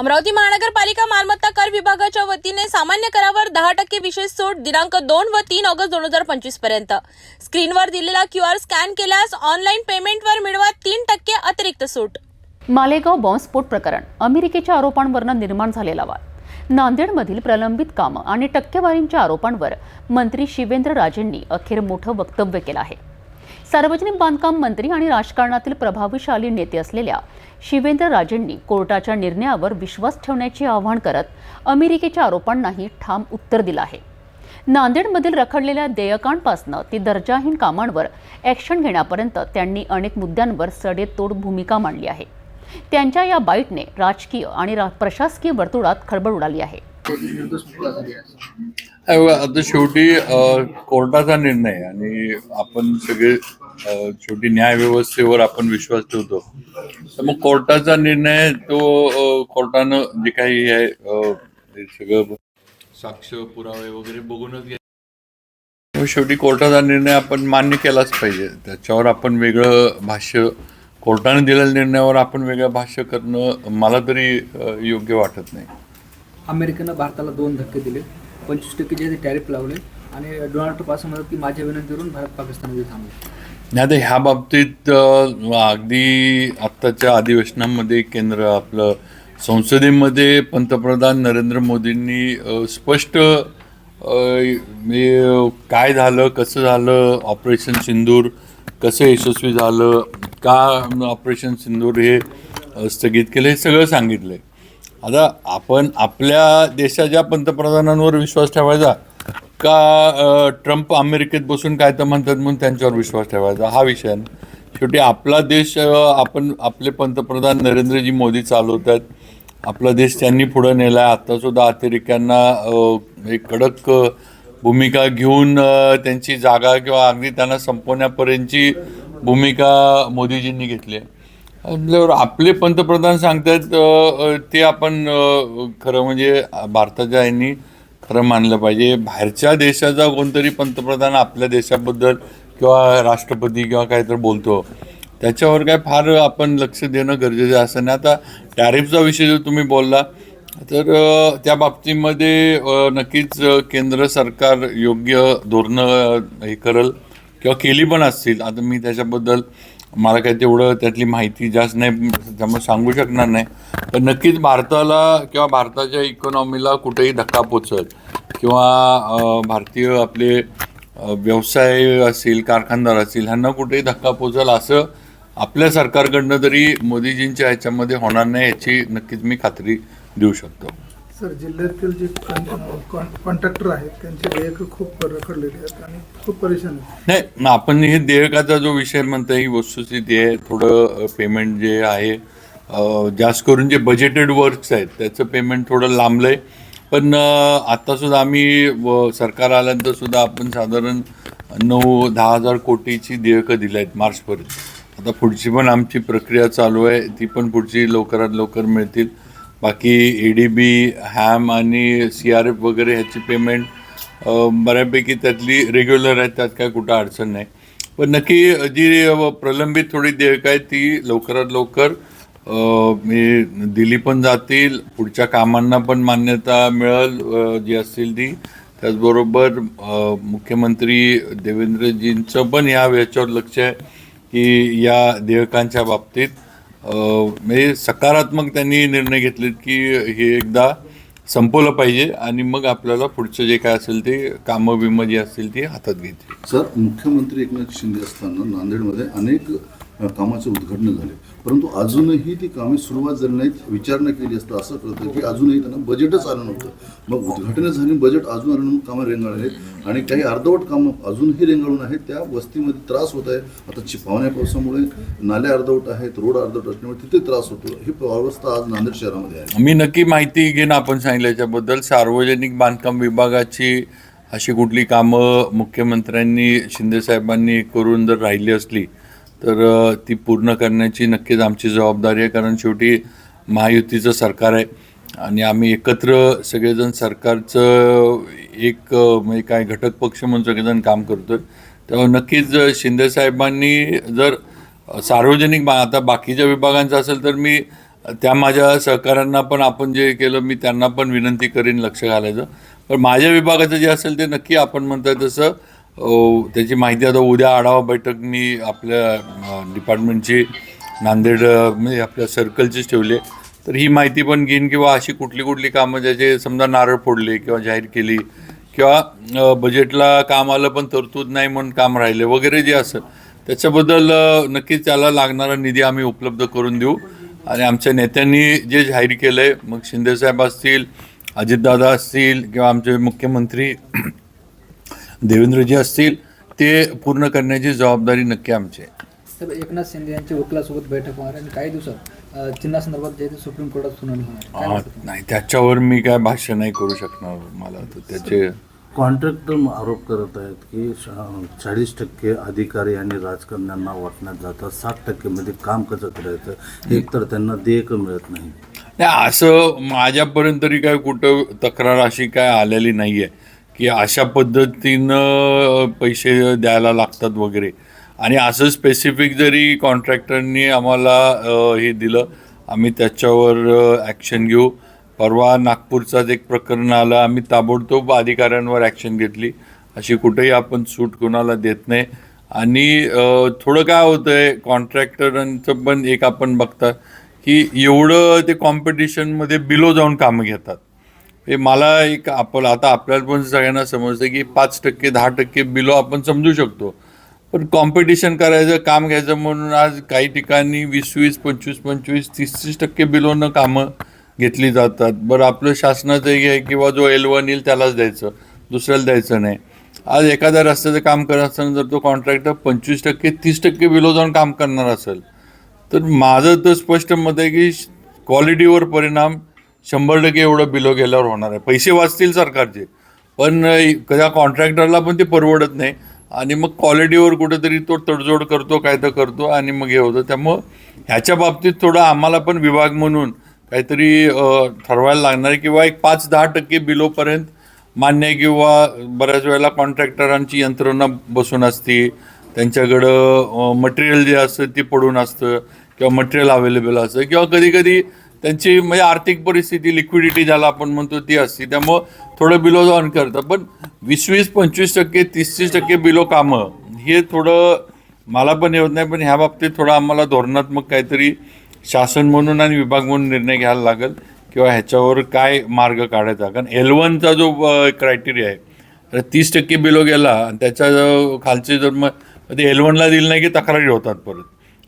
अमरावती महानगरपालिका मालमत्ता कर विभागाच्या वतीने सामान्य करावर दहा टक्के विशेष सूट दिनांक दोन व तीन ऑगस्ट दोन हजार पंचवीसपर्यंत. स्क्रीनवर दिलेला क्यू आर स्कॅन केल्यास ऑनलाईन पेमेंटवर मिळवा तीन टक्के अतिरिक्त सूट. मालेगाव बॉम्बस्फोट प्रकरण अमेरिकेच्या आरोपांवरनं निर्माण झालेला वाद. नांदेडमधील प्रलंबित कामं आणि टक्केवारींच्या आरोपांवर मंत्री शिवेंद्र राजेंनी अखेर मोठं वक्तव्य केलं आहे. सार्वजनिक बांधकाम मंत्री आणि राजकारणातील प्रभावशाली नेते असलेल्या शिवेंद्र राजेंनी कोर्टाच्या निर्णयावर विश्वास ठेवण्याचे आवाहन करत अमेरिकेच्या आरोपांनाही ठाम उत्तर दिलं आहे. नांदेडमधील रखडलेल्या देयकांपासनं ती दर्जाहीन कामांवर ॲक्शन घेण्यापर्यंत त्यांनी अनेक मुद्द्यांवर सडेतोड भूमिका मांडली आहे. त्यांच्या या बाईटने राजकीय आणि रा प्रशासकीय वर्तुळात खळबळ उडाली आहे. आता शेवटी कोर्टाचा निर्णय आणि आपण सगळे शेवटी न्याय व्यवस्थेवर आपण विश्वास ठेवतो. तर मग कोर्टाचा निर्णय तो कोर्टानं जे काही आहे सगळं साक्ष पुरावे वगैरे बघूनच घ्या. शेवटी कोर्टाचा निर्णय आपण मान्य केलाच पाहिजे. त्याच्यावर आपण वेगळं भाष्य कोर्टाने दिलेल्या निर्णयावर आपण वेगळं भाष्य करणं मला तरी योग्य वाटत नाही. अमेरिकेनं भारताला दोन धक्के दिले. पंचवीस टक्के जे टॅरिफ लावले. आणि डोनाल्ड ट्रम्प असं म्हणत की माझ्या विनंतीवरून भारत पाकिस्तानमध्ये थांबले. नाही आता ह्या बाबतीत अगदी आत्ताच्या अधिवेशनामध्ये केंद्र आपलं संसदेमध्ये पंतप्रधान नरेंद्र मोदींनी स्पष्ट काय झालं कसं झालं ऑपरेशन सिंदूर कसं यशस्वी झालं का ऑपरेशन सिंदूर हे स्थगित केलं हे सगळं सांगितलं आहे आता आपण आपल्या देशाच्या पंतप्रधानांवर विश्वास ठेवायचा. का ट्रम्प अमेरिकेत बसून काय तर म्हणतात म्हणून त्यांच्यावर विश्वास ठेवायचा? हा विषय शेवटी आपला देश आपण आपले पंतप्रधान नरेंद्रजी मोदी चालवत आहेत आपला देश त्यांनी पुढं नेला आहे आत्तासुद्धा अतिरेक्यांना एक कडक भूमिका घेऊन त्यांची जागा किंवा अगदी त्यांना संपवण्यापर्यंतची भूमिका मोदीजींनी घेतली आहे. आपल्यावर आपले पंतप्रधान सांगतात ते आपण खरं म्हणजे भारताच्या यांनी पात्र मानलं पाहिजे. बाहेरच्या देशाचा कोणतरी पंतप्रधान आपल्या देशाबद्दल किंवा राष्ट्रपती किंवा काहीतरी बोलतो. त्याच्यावर काय फार आपण लक्ष देणं गरजेचं आहे असं नाही. आता टॅरिफचा विषय जो तुम्ही बोलला तर त्या बाबतीमध्ये नक्कीच केंद्र सरकार योग्य धोरणं हे करल किंवा केली पण असतील. आता मी त्याच्याबद्दल मला काही तेवढं त्यातली माहिती जास्त नाही त्यामुळे सांगू शकणार नाही. पण नक्कीच भारताला किंवा भारताच्या इकॉनॉमीला कुठेही धक्का पोचल किंवा भारतीय आपले व्यवसाय असतील कारखानदार असतील ह्यांना कुठेही धक्का पोचल असं आपल्या सरकारकडनं तरी मोदीजींच्या ह्याच्यामध्ये होणार नाही याची नक्कीच मी खात्री देऊ शकतो. सर जिल्ह्यातील जे कॉन्ट्रॅक्टर आहेत त्यांचे देयक खूप रखडलेले आहेत आणि खूप परेशान आहेत. नाही मग आपण हे देयकाचा जो विषय म्हणता ही वस्तुस्थिती आहे थोडं पेमेंट जे आहे जास्त करून जे बजेटेड वर्क्स आहेत त्याचं पेमेंट थोडं लांबलं आहे पण आत्तासुद्धा आम्ही व सरकार आल्यानंतर सुद्धा आपण साधारण नऊ दहा हजार कोटीची देयकं दिली आहेत मार्चपर्यंत. आता पुढची पण आमची प्रक्रिया चालू आहे ती पण पुढची लवकरात लवकर मिळतील. बाकी ए डी बी हॅम आणि सी आर एफ वगैरे ह्याची पेमेंट बऱ्यापैकी त्यातली रेग्युलर आहेत त्यात काय कुठं अडचण नाही. पण नक्की जी प्रलंबित थोडी देयक आहे ती लवकरात लवकर मी दिली पण जातील पुढच्या कामांना पण मान्यता मिळेल जी असतील ती. त्याचबरोबर मुख्यमंत्री देवेंद्रजींचं पण या याच्यावर लक्ष आहे की या देयकांच्या बाबतीत म्हणजे सकारात्मक त्यांनी निर्णय घेतलेत की हे एकदा संपवलं पाहिजे आणि मग आपल्याला पुढचं जे काय असेल ते कामं विमं जी असतील ती हातात घेतील सर मुख्यमंत्री एकनाथ शिंदे असताना नांदेडमध्ये अनेक कामाचे उद्घाटन झाले. परंतु अजूनही ती कामे सुरुवात झाली नाहीत विचारणा केली असता असं कळतं की अजूनही त्यांना बजेटच आलं नव्हतं. मग उद्घाटनं झाली बजेट अजून आलं कामं रेंगाळले आहेत आणि काही अर्धवट कामं अजूनही रेंगाळून आहेत त्या वस्तीमध्ये त्रास होत आहे. आता चि- पावण्या पावसामुळे नाल्या अर्धवट आहेत रोड अर्धवट असल्यामुळे तिथे त्रास होतो. ही अवस्था आज नांदेड शहरामध्ये आहे. मी नक्की माहिती घेईन आपण सांगितल्याच्याबद्दल सार्वजनिक बांधकाम विभागाची अशी कुठली कामं मुख्यमंत्र्यांनी शिंदेसाहेबांनी करून जर राहिली असली तर ती पूर्ण करण्याची नक्कीच आमची जबाबदारी आहे. कारण शेवटी महायुतीचं सरकार आहे. आणि आम्ही एकत्र सगळेजण सरकारचं एक म्हणजे काय घटक पक्ष म्हणून सगळेजण काम करतो आहे तेव्हा नक्कीच शिंदेसाहेबांनी जर सार्वजनिक बा आता बाकीच्या विभागांचं असेल तर मी त्या माझ्या सहकाऱ्यांना पण आपण जे केलं मी त्यांना पण विनंती करीन लक्ष घालायचं. पण माझ्या विभागाचं जे असेल ते नक्की आपण म्हणताय तसं त्याची माहिती आता उद्या आढावा बैठक मी आपल्या डिपार्टमेंटची नांदेड म्हणजे आपल्या सर्कलचीच ठेवली तर ही माहिती पण घेईन किंवा अशी कुठली कुठली कामं ज्याचे समजा नारळ फोडले किंवा जाहीर केली किंवा बजेटला काम आलं पण तरतूद नाही म्हणून काम राहिले वगैरे जे असेल त्याच्याबद्दल नक्कीच त्याला लागणारा निधी आम्ही उपलब्ध करून देऊ. आणि आमच्या नेत्यांनी जे जाहीर केलं आहे मग शिंदेसाहेब असतील अजितदादा असतील किंवा आमचे मुख्यमंत्री देवेंद्रजी असतील ते पूर्ण करण्याची जबाबदारी नक्की आमची आहे. साहेब एकनाथ शिंदे यांच्या वकिलासोबत बैठक होणार आणि काही दिवसात चिन्हासंदर्भात जे सुप्रीम कोर्टात सुनावणी होणार हा? नाही त्याच्यावर मी काय भाष्य नाही करू शकणार मला तर त्याचे कॉन्ट्रॅक्टर आरोप करत आहेत की चाळीस टक्के अधिकारी आणि राजकारण्यांना वाटण्यात जातात साठ टक्केमध्ये काम कसं करायचं एक तर त्यांना देयक मिळत नाही? नाही असं माझ्यापर्यंत तरी काय कुठं तक्रार अशी काय आलेली नाही आहे की अशा पद्धतीनं पैसे द्यायला लागतात वगैरे. आणि असं स्पेसिफिक जरी कॉन्ट्रॅक्टरनी आम्हाला हे दिलं आम्ही त्याच्यावर ॲक्शन घेऊ. परवा नागपूरचाच एक प्रकरण आलं आम्ही ताबडतोब अधिकाऱ्यांवर ॲक्शन घेतली. अशी कुठेही आपण सूट कोणाला देत नाही. आणि थोडं काय होतं आहे कॉन्ट्रॅक्टरांचं पण एक आपण बघता की एवढं ते कॉम्पिटिशनमध्ये बिलो जाऊन कामं घेतात. हे मला एक आपण आता आपल्याला पण सगळ्यांना समजतं की पाच टक्के दहा टक्के बिलो आपण समजू शकतो. पण कॉम्पिटिशन करायचं काम घ्यायचं म्हणून आज काही ठिकाणी वीस वीस पंचवीस पंचवीस तीस तीस टक्के बिलोनं कामं घेतली जातात. बरं आपलं शासनाचं हे आहे किंवा जो एल वन येईल त्यालाच द्यायचं दुसऱ्याला द्यायचं नाही. आज एखाद्या रस्त्याचं काम करत असताना जर तो कॉन्ट्रॅक्टर पंचवीस टक्के तीस टक्के बिलो जाऊन काम करणार असेल तर माझं तर स्पष्ट मत आहे की क्वालिटीवर परिणाम शंभर टक्के एवढं बिलो गेल्यावर होणार आहे. पैसे वाचतील सरकारचे पण त्या कॉन्ट्रॅक्टरला पण ते परवडत नाही. आणि मग क्वालिटीवर कुठेतरी तो तडजोड करतो काय तर करतो आणि मग हे होतं. त्यामुळं ह्याच्या बाबतीत थोडं आम्हाला पण विभाग म्हणून काहीतरी ठरवायला लागणार आहे किंवा एक पाच दहा टक्के बिलोपर्यंत मान्य किंवा बऱ्याच वेळेला कॉन्ट्रॅक्टरांची यंत्रणा बसून असते. त्यांच्याकडं मटेरियल जे असतं ते पडून असतं किंवा मटेरियल अवेलेबल असतं किंवा कधी कधी त्यांची म्हणजे आर्थिक परिस्थिती लिक्विडिटी ज्याला आपण म्हणतो ती असते. त्यामुळं थोडं बिलो जाऊन करतं पण वीस वीस पंचवीस टक्के तीस तीस टक्के बिलो कामं हे थोडं मला पण येत नाही. पण ह्या बाबतीत थोडं आम्हाला धोरणात्मक काहीतरी शासन म्हणून आणि विभाग म्हणून निर्णय घ्यायला लागेल किंवा ह्याच्यावर काय मार्ग काढायचा. कारण एल वनचा जो क्रायटेरिया आहे तर तीस टक्के बिलो गेला आणि त्याच्या खालचे जर मग ते एल वनला दिलं नाही की तक्रारी होतात परत.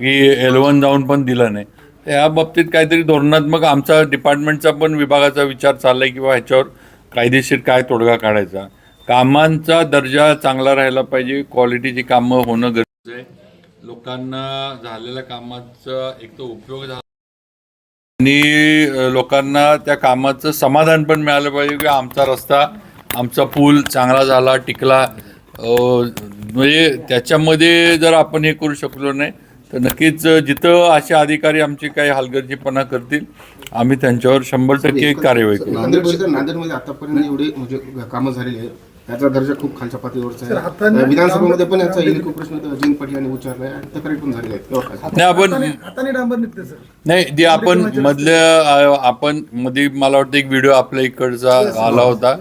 की एल वन जाऊन पण दिलं नाही. या बाबतीत काहीतरी धोरणात्मक आमचा डिपार्टमेंटचा पण विभागाचा विचार चालला आहे किंवा ह्याच्यावर कायदेशीर काय तोडगा काढायचा. कामांचा दर्जा चांगला राहायला पाहिजे क्वालिटीची कामं होणं गरजेचं आहे. लोकांना झालेल्या कामाचा एक तर उपयोग झाला. आणि लोकांना त्या कामाचं समाधान पण मिळालं पाहिजे की आमचा रस्ता आमचा पूल चांगला झाला टिकला. म्हणजे त्याच्यामध्ये जर आपण हे करू शकलो नाही तर नक्कीच जिथं असे अधिकारी आमची काही हलगर्जीपणा करतील आम्ही त्यांच्यावर शंभर टक्के कारवाई करू. नांदेडमध्ये आतापर्यंत एवढे म्हणजे कामं झालेली आहेत. त्याचा दर्जा खूप खालच्या पातळीवरचा आहे. विधानसभेमध्ये पण याचा इलिको प्रश्न जिन पाटील यांनी उच्चारला आहे. तक्रारी पण आहेत. तेव्हा काय? नाही आपण नाही जे आपण मधल्या आपण मध्ये मला वाटतं एक व्हिडिओ आपल्या इकडचा आला होता.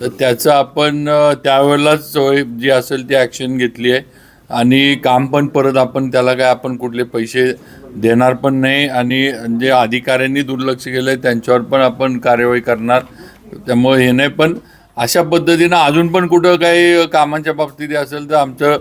तर त्याचं आपण त्यावेळेलाच सोय जी असेल ती ॲक्शन घेतली आहे. आणि काम पण परत आपण त्याला काय आपण कुठले पैसे देणार पण नाही आणि जे अधिकाऱ्यांनी दुर्लक्ष केलं आहे त्यांच्यावर पण आपण कार्यवाही करणार. त्यामुळे हे नाही पण अशा पद्धतीनं अजून पण कुठं काही कामांच्या बाबतीत असेल तर आमचं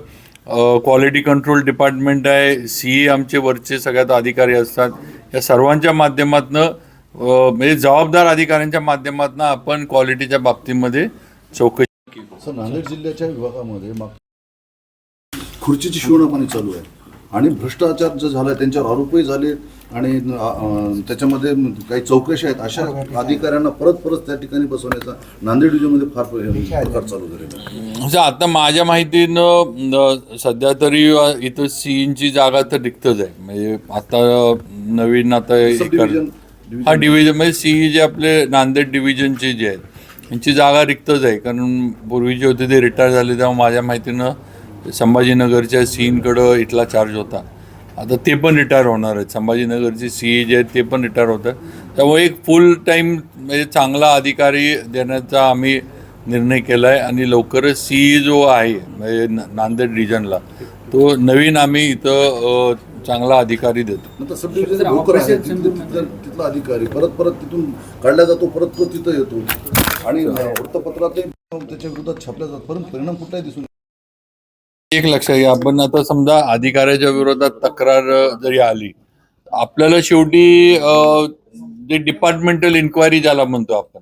क्वालिटी कंट्रोल डिपार्टमेंट आहे सी आमचे वरचे सगळ्यात अधिकारी असतात. या सर्वांच्या माध्यमातनं म्हणजे जबाबदार अधिकाऱ्यांच्या माध्यमातनं आपण क्वालिटीच्या बाबतीमध्ये चौकशी सर नांदेड जिल्ह्याच्या विभागामध्ये माग खुर्चीची शिवणापाणी चालू आहे. आणि भ्रष्टाचार जो झाला त्यांच्यावर आरोपही झाले आणि त्याच्यामध्ये काही चौकशी आहेत अशा अधिकाऱ्यांना परत परत त्या ठिकाणी बसवण्याचा नांदेड डिव्हिजनमध्ये फार प्रकार चालू झालेला आहे. म्हणजे आता माझ्या माहितीनं न, सध्या तरी इथं सीईंची जागा तर रिक्तच आहे. म्हणजे आता नवीन आता हे डिव्हिजन- म्हणजे सीई जे आपले नांदेड डिव्हिजनचे जे आहेत यांची जागा रिक्तच आहे. कारण पूर्वी जे होते ते रिटायर झाले तेव्हा माझ्या माहितीनं संभाजीनगरच्या सीईंकडं इथला चार्ज होता. आता ते पण रिटायर होणार आहेत. संभाजीनगरचे सी ए जे आहेत ते पण रिटायर होतात. त्यामुळे एक फुल टाईम म्हणजे चांगला अधिकारी देण्याचा आम्ही निर्णय केला आहे आणि लवकरच सी ई जो आहे म्हणजे नांदेड रिजनला तो नवीन आम्ही इथं चांगला अधिकारी देतो. नंतर सब डिव्हिजन सर, ब्रोकर आहे. ऑपरेशन तिथलं- अधिकारी परत परत तिथून काढला जातो परत परत तिथं येतो. आणि वृत्तपत्रातही त्याच्या विरोधात छापल्या जातात. परंतु परिणाम कुठलाही दिसून एक लक्षात घ्या. आपण आता समजा अधिकाऱ्याच्या विरोधात तक्रार जरी आली आपल्याला शेवटी जे डिपार्टमेंटल इन्क्वायरी ज्याला म्हणतो आपण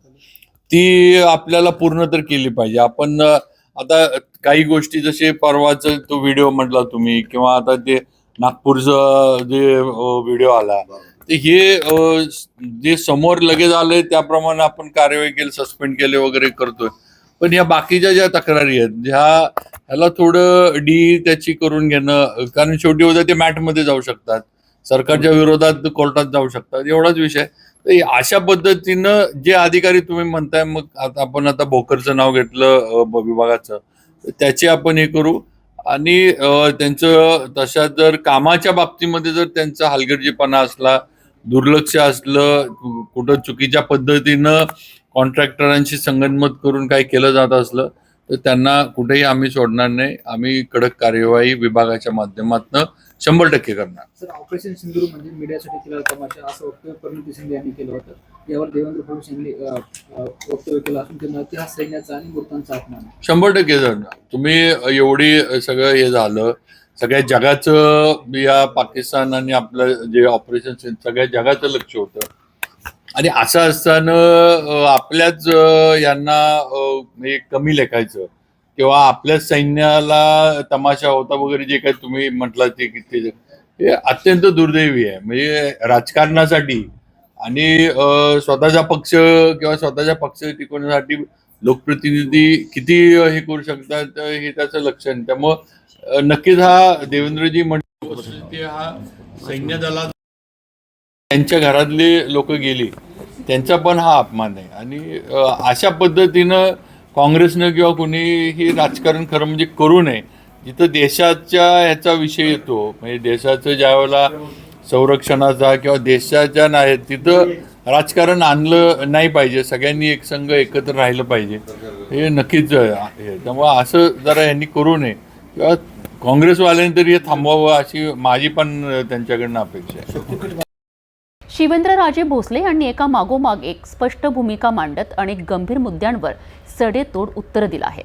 ती आपल्याला पूर्ण तर केली पाहिजे. आपण आता काही गोष्टी जसे परवाच तो व्हिडिओ म्हटला तुम्ही किंवा आता ते नागपूरचं जे व्हिडिओ आला ते हे जे समोर लगेच आले त्याप्रमाणे आपण कार्यवाही केली सस्पेंड केले वगैरे करतोय. पण या बाकीच्या ज्या तक्रारी आहेत ह्या ह्याला थोडं डी त्याची करून घेणं कारण शेवटी होतं ते मॅटमध्ये जाऊ शकतात. सरकारच्या विरोधात कोर्टात जाऊ शकतात. एवढाच विषय तर अशा पद्धतीनं जे अधिकारी तुम्ही म्हणताय मग आता आपण आता भोकरचं नाव घेतलं विभागाचं त्याची आपण हे करू. आणि त्यांचं तशा जर कामाच्या बाबतीमध्ये जर त्यांचा हलगर्जीपणा असला दुर्लक्ष असलं कुठं चुकीच्या पद्धतीनं कॉन्ट्रॅक्टरांशी संगनमत करून काही केलं जात असलं तर त्यांना कुठेही आम्ही सोडणार नाही. आम्ही कडक कार्यवाही विभागाच्या माध्यमातून शंभर टक्के करणार. सर ऑपरेशन सिंधूर म्हणजे मीडियासाठी केलेला तमाशा असं वक्तव्य परिणिती शिंदे यांनी केलं होतं. यावर देवेंद्र फडणवीस यांनी वक्तव्य केलं असून ते म्हणतात की हा सैन्याचा आणि मृतांचा अपमान. शंभर टक्के जर तुम्ही एवढी सगळं हे झालं सगळ्या जगाचं या पाकिस्तान आणि आपलं जे ऑपरेशन सगळ्या जगाचं लक्ष होतं. आणि असं असताना आपल्याच यांना म्हणजे कमी लेखायचं. किंवा आपल्याच सैन्याला तमाशा होता वगैरे जे काही तुम्ही म्हटलं ते किती हे अत्यंत दुर्दैवी आहे. म्हणजे राजकारणासाठी आणि स्वतःचा पक्ष किंवा स्वतःच्या पक्ष टिकवण्यासाठी लोकप्रतिनिधी किती हे करू शकतात हे त्याचं लक्षण. त्यामुळं नक्कीच हा देवेंद्रजी म्हणजे हा सैन्य दलात त्यांच्या घरातले लोक गेली त्यांचा पण हा अपमान आहे. आणि अशा पद्धतीनं काँग्रेसनं किंवा कुणी हे राजकारण खरं म्हणजे करू नये जिथं देशाच्या ह्याचा विषय येतो. म्हणजे देशाचं ज्यावेळेला संरक्षणाचा किंवा देशाच्या नाही तिथं राजकारण आणलं नाही पाहिजे. सगळ्यांनी एक संघ एकत्र राहिलं पाहिजे. हे नक्कीच आहे. त्यामुळं असं जरा यांनी करू नये. किंवा काँग्रेसवाल्यांनी तरी हे थांबवावं अशी माझी पण त्यांच्याकडनं अपेक्षा आहे. शिवेंद्रराजे भोसले यांनी एका मागोमाग एक स्पष्ट भूमिका मांडत अनेक गंभीर मुद्द्यांवर सडेतोड उत्तर दिलं आहे.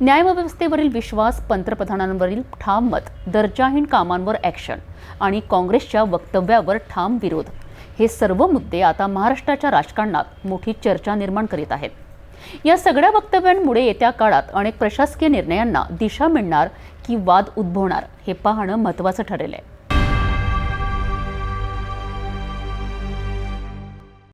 न्यायव्यवस्थेवरील विश्वास पंतप्रधानांवरील ठाम मत दर्जाहीन कामांवर ॲक्शन आणि काँग्रेसच्या वक्तव्यावर ठाम विरोध हे सर्व मुद्दे आता महाराष्ट्राच्या राजकारणात मोठी चर्चा निर्माण करीत आहेत. या सगळ्या वक्तव्यांमुळे येत्या काळात अनेक प्रशासकीय निर्णयांना दिशा मिळणार की वाद उद्भवणार हे पाहणं महत्त्वाचं ठरेल आहे.